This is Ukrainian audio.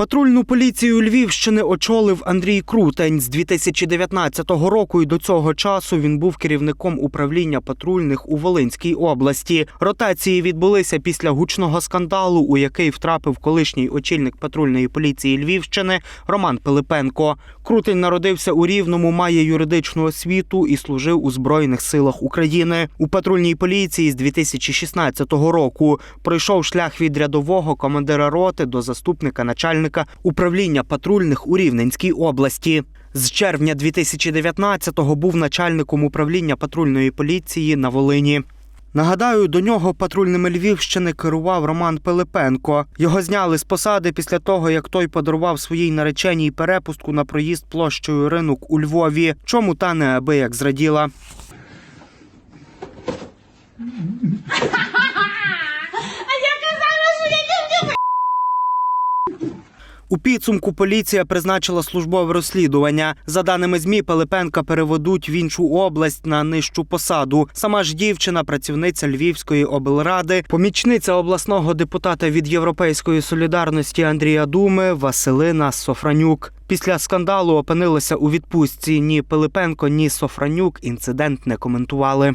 Патрульну поліцію Львівщини очолив Андрій Крутень з 2019 року. І до цього часу він був керівником управління патрульних у Волинській області. Ротації відбулися після гучного скандалу, у який втрапив колишній очільник патрульної поліції Львівщини Роман Пилипенко. Крутень народився у Рівному, має юридичну освіту і служив у Збройних силах України. У патрульній поліції з 2016 року пройшов шлях від рядового командира роти до заступника начальника управління патрульних у Рівненській області. З червня 2019-го був начальником управління патрульної поліції на Волині. Нагадаю, до нього патрульними Львівщини керував Роман Пилипенко. Його зняли з посади після того, як той подарував своїй нареченій перепустку на проїзд площею ринок у Львові. Чому та неабияк зраділа. У підсумку поліція призначила службове розслідування. За даними ЗМІ, Пилипенка переведуть в іншу область на нижчу посаду. Сама ж дівчина, працівниця Львівської облради, помічниця обласного депутата від Європейської солідарності Андрія Думи Василина Софранюк. Після скандалу опинилася у відпустці. Ні Пилипенко, ні Софранюк інцидент не коментували.